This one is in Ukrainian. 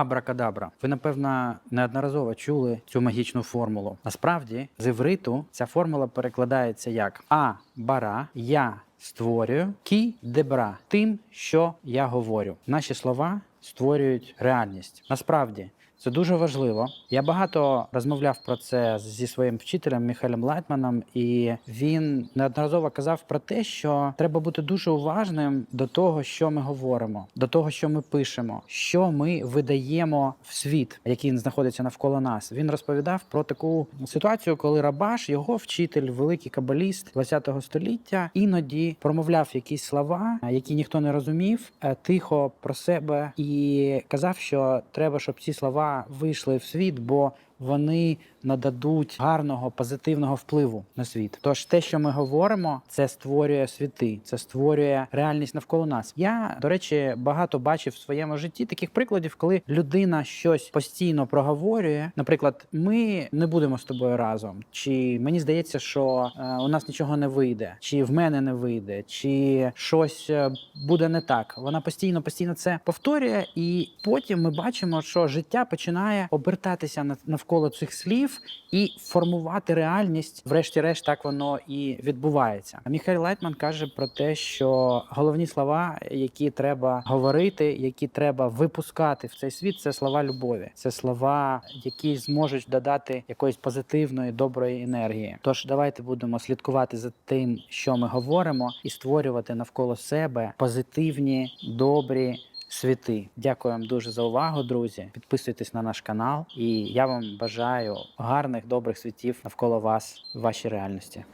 Абракадабра. Ви, напевно, неодноразово чули цю магічну формулу. Насправді, з івриту ця формула перекладається як А бара, я створюю, кі дебра тим, що я говорю. Наші слова створюють реальність. Насправді. Це дуже важливо. Я багато розмовляв про це зі своїм вчителем Міхелем Лайтманом, і він неодноразово казав про те, що треба бути дуже уважним до того, що ми говоримо, до того, що ми пишемо, що ми видаємо в світ, який знаходиться навколо нас. Він розповідав про таку ситуацію, коли Рабаш, його вчитель, великий кабаліст ХХ століття, іноді промовляв якісь слова, які ніхто не розумів, е, тихо про себе і казав, що треба, щоб ці слова вийшли в світ, бо вони нададуть гарного позитивного впливу на світ. Тож те, що ми говоримо, це створює світи, це створює реальність навколо нас. Я до речі багато бачив в своєму житті таких прикладів, коли людина щось постійно проговорює. Наприклад, ми не будемо з тобою разом, чи мені здається, що е, у нас нічого не вийде, чи в мене не вийде, чи щось е, буде не так. Вона постійно, постійно це повторює, і потім ми бачимо, що життя починає обертатися на- навколо цих слів і формувати реальність. Врешті-решт, так воно і відбувається. Міхайль Лайтман каже про те, що головні слова, які треба говорити, які треба випускати в цей світ, це слова любові, це слова, які зможуть додати якоїсь позитивної, доброї енергії. Тож давайте будемо слідкувати за тим, що ми говоримо, і створювати навколо себе позитивні, добрі. Світи, дякую вам дуже за увагу, друзі. Підписуйтесь на наш канал, і я вам бажаю гарних добрих світів навколо вас в вашій реальності.